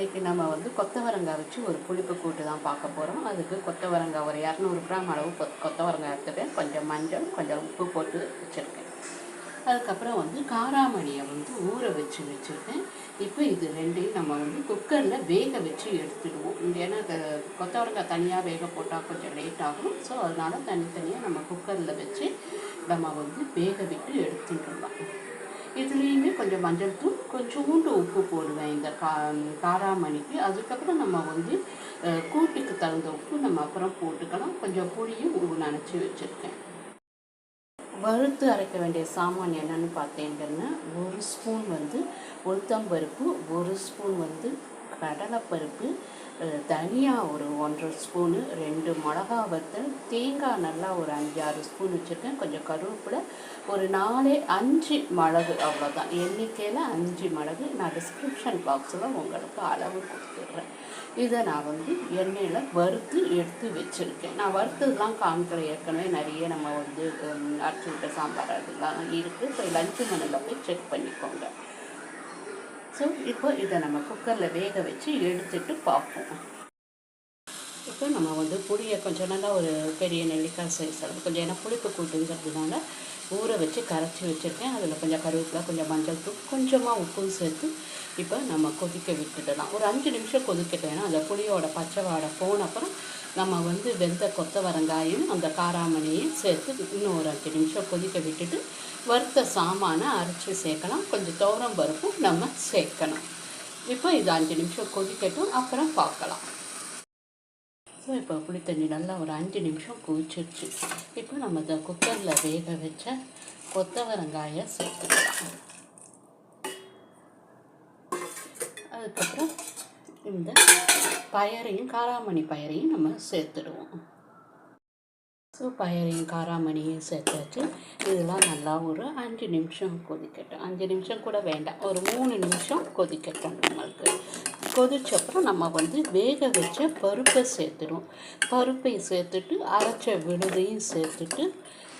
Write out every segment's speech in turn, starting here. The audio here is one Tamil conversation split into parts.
இன்றைக்கி நம்ம வந்து கொத்தவரங்காய் வச்சு ஒரு புளிப்பு கூட்டு தான் பார்க்க போகிறோம் அதுக்கு கொத்தவரங்காய் ஒரு இரநூறு கிராம் அளவு கொ- கொத்தவரங்காய் எடுத்துட்டேன் கொஞ்சம் மஞ்சள் கொஞ்சம் உப்பு போட்டு வச்சுருக்கேன். அதுக்கப்புறம் வந்து காராமணியை வந்து ஊற வச்சு வச்சுருக்கேன். இப்போ இது ரெண்டையும் நம்ம வந்து குக்கரில் வேக வச்சு எடுத்துடுவோம். ஏன்னா க- கொத்தவரங்காய் தனியாக வேக போட்டால் கொஞ்சம் லேட் ஆகும். ஸோ அதனால் தனித்தனியாக நம்ம குக்கரில் வச்சு நம்ம வந்து வேக விட்டு எடுத்துட்டுருவோம் இதுலேயுமே கொஞ்சம் மஞ்சள் தூள் கொஞ்சோண்டு உப்பு போடுவேன். இந்த கா காராமணிக்கு. அதுக்கப்புறம் நம்ம வந்து கூட்டுக்கு தகுந்த உப்பு நம்ம அப்புறம் போட்டுக்கலாம். கொஞ்சம் புளியும் உப்பு நினச்சி வச்சுருக்கேன். வறுத்து அரைக்க வேண்டிய சாமான் என்னென்னு பார்த்தீங்கன்னா ஒரு ஸ்பூன் வந்து உளுத்தம்பருப்பு ஒரு ஸ்பூன் வந்து கடலைப்பருப்பு தனியாக ஒரு ஒன்றரை ஸ்பூனு ரெண்டு மிளகா வத்தல் தேங்காய் நல்லா ஒரு அஞ்சாறு ஸ்பூன் வச்சுருக்கேன். கொஞ்சம் கருவேப்பிலை ஒரு நாலே அஞ்சு மிளகு அவ்வளோதான் எண்ணிக்கையில் அஞ்சு மிளகு நான் டிஸ்கிரிப்ஷன் பாக்ஸில் உங்களுக்கு அளவு கொடுத்துட்றேன். இதை நான் வந்து எண்ணெயில் வறுத்து எடுத்து வச்சுருக்கேன். நான் வறுத்ததுலாம் காமிக்கிற ஏற்கனவே நிறைய நம்ம வந்து அரைச்சி விட்ட சாம்பார் அதெல்லாம் இருக்குது ஸோ லஞ்சு மணில் போய் செக் பண்ணிக்கோங்க. ஸோ இப்போ இதை நம்ம குக்கரில் வேக வச்சு எடுத்துட்டு பார்ப்போம். இப்போ நம்ம வந்து புளியை கொஞ்சம் நல்லா ஒரு பெரிய நெல்லிக்காய் சைஸ் அளவு கொஞ்சம் ஏன்னா புளிப்பு கூட்டுங்கிறதுனால ஊற வச்சு கரைச்சி வச்சுருக்கேன். அதில் கொஞ்சம் கருவேப்பிலை கொஞ்சம் மஞ்சள் தூள் கொஞ்சமாக உப்பும் சேர்த்து இப்போ நம்ம கொதிக்க விட்டுடலாம். ஒரு அஞ்சு நிமிஷம் கொதிக்கட்டேன்னா அந்த புளியோட பச்சை வாடை போன அப்புறம் நம்ம வந்து வெந்த கொத்தவரங்காயும் அந்த காராமணியும் சேர்த்து இன்னும் ஒரு அஞ்சு நிமிஷம் கொதிக்க விட்டுட்டு வறுத்த சாமானை அரைச்சி சேர்க்கலாம். கொஞ்சம் தோரம் பருப்பும் நம்ம சேர்க்கணும். இப்போ இது அஞ்சு நிமிஷம் கொதிக்கட்டும். அப்புறம் பார்க்கலாம். ஸோ இப்போ புளி தண்ணி நல்லா ஒரு அஞ்சு நிமிஷம் கொதிச்சிருச்சு இப்போ நம்ம இந்த குக்கரில் வேக வச்ச கொத்தவரங்காயை சேர்த்துக்கலாம். அதுக்கப்புறம் இந்த பயரையும் காராமணி பயரையும் நம்ம சேர்த்துடுவோம். ஸோ பயரையும் காராமணியும் சேர்த்தாச்சு. இதெல்லாம் நல்லா ஒரு அஞ்சு நிமிஷம் கொதிக்கட்டும். அஞ்சு நிமிஷம் கூட வேண்டாம். ஒரு மூணு நிமிஷம் கொதிக்கட்டும் நம்மளுக்கு. கொதிச்சப்புறம் நம்ம வந்து வேக வச்ச பருப்பை சேர்த்துடுவோம். பருப்பை சேர்த்துட்டு அரைச்ச விழுதையும் சேர்த்துட்டு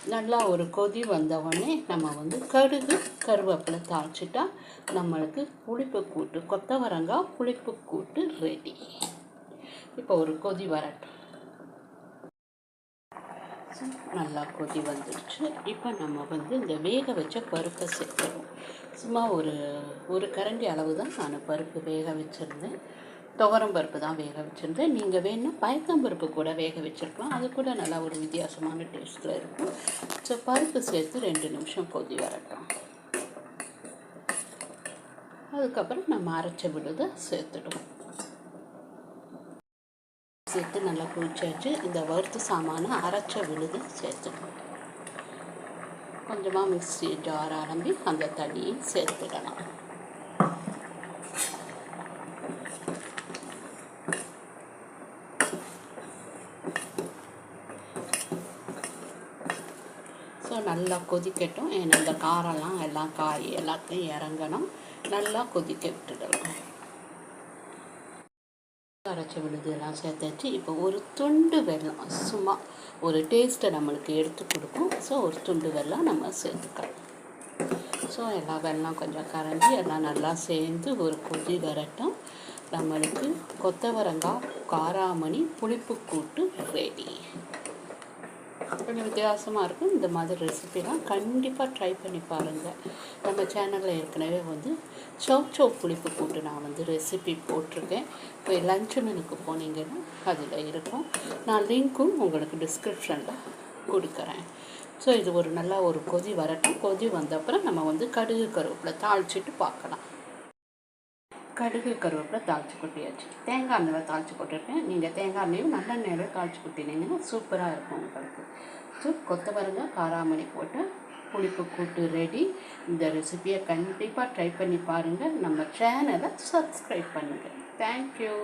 நல்லா ஒரு கொதி வந்தவுடனே நம்ம வந்து கடுகு கருவேப்பிலை தாளிச்சிட்டா நம்மளுக்கு புளிப்பு கூட்டு கொத்தவரங்காய் புளிப்பு கூட்டு ரெடி இப்போ ஒரு கொதி வரட்டும். நல்லா கொதி வந்துடுச்சு இப்போ நம்ம வந்து இந்த வேக வச்ச பருப்பை சேர்த்துறோம் சும்மா ஒரு ஒரு கரண்டி அளவு தான் நான் பருப்பு வேக வச்சுருந்தேன். துவரம் பருப்பு தான் வேக வச்சுருந்தேன் நீங்கள் வேணும் பயக்கம்பருப்பு கூட வேக வச்சுருக்கலாம். அது கூட நல்லா ஒரு வித்தியாசமான டேஸ்ட்டில் இருக்கும். ஸோ பருப்பு சேர்த்து ரெண்டு நிமிஷம் கொதி வரட்டும். அதுக்கப்புறம் நம்ம அரைச்ச விழுதை சேர்த்துடுவோம். சேர்த்து நல்லா குளிச்சாச்சு இந்த வறுத்து சாமானை அரைச்ச விழுது சேர்த்துக்கணும் கொஞ்சமாக மிக்ஸி ஜார் அலம்பி அந்த தண்ணியை சேர்த்துடலாம் ஸோ நல்லா கொதிக்கட்டும். ஏன்னா இந்த காரெல்லாம் எல்லாம் காய் எல்லாத்தையும் இறங்கணும். நல்லா கொதிக்க விட்டுடலாம். அரைச்ச விழுது எல்லாம் சேர்த்தாச்சு. இப்போ ஒரு துண்டு வெள்ளம் சும்மா ஒரு டேஸ்ட்டை நம்மளுக்கு எடுத்து கொடுக்கும். ஸோ ஒரு துண்டு வெள்ளம் நம்ம சேர்த்துக்கலாம். ஸோ எல்லா வெள்ளம் கொஞ்சம் கரைஞ்சி எல்லாம் நல்லா சேர்ந்து ஒரு கொதி வரட்டும். நம்மளுக்கு கொத்தவரங்காய் காராமணி புளிப்பு கூட்டு ரெடி கொஞ்சம் வித்தியாசமாக இருக்கும். இந்த மாதிரி ரெசிபிலாம் கண்டிப்பாக ட்ரை பண்ணி பாருங்கள் நம்ம சேனலில் ஏற்கனவே வந்து சவ் சவ் புளிப்பு கூட்டு நான் வந்து ரெசிபி போட்டிருக்கேன். இப்போ லஞ்ச் மெனுக்கு போனீங்கன்னா அதில் இருக்கும். நான் லிங்க்கும் உங்களுக்கு டிஸ்கிரிப்ஷனில் கொடுக்குறேன். ஸோ இது ஒரு நல்லா ஒரு கொதி வரட்டும். கொதி வந்த அப்புறம் நம்ம வந்து கடுகு கருவேப்பில் தாளிச்சிட்டு பார்க்கலாம். கடுகு கருவேப்பிலை தாளித்து கொட்டியாச்சு. தேங்காய் எண்ணெயில் தாளித்து கொட்டிருக்கேன் நீங்கள் தேங்காய் எண்ணெயும் நல்லெண்ணெயில் தாளித்து கொட்டினீங்கன்னா சூப்பராக இருக்கும் உங்களுக்கு. ஸோ கொத்தவரங்க காராமணி போட்டு புளிப்பு கூட்டு ரெடி இந்த ரெசிபியை கண்டிப்பாக ட்ரை பண்ணி பாருங்கள் நம்ம சேனலை சப்ஸ்கிரைப் பண்ணுங்கள் தேங்க்யூ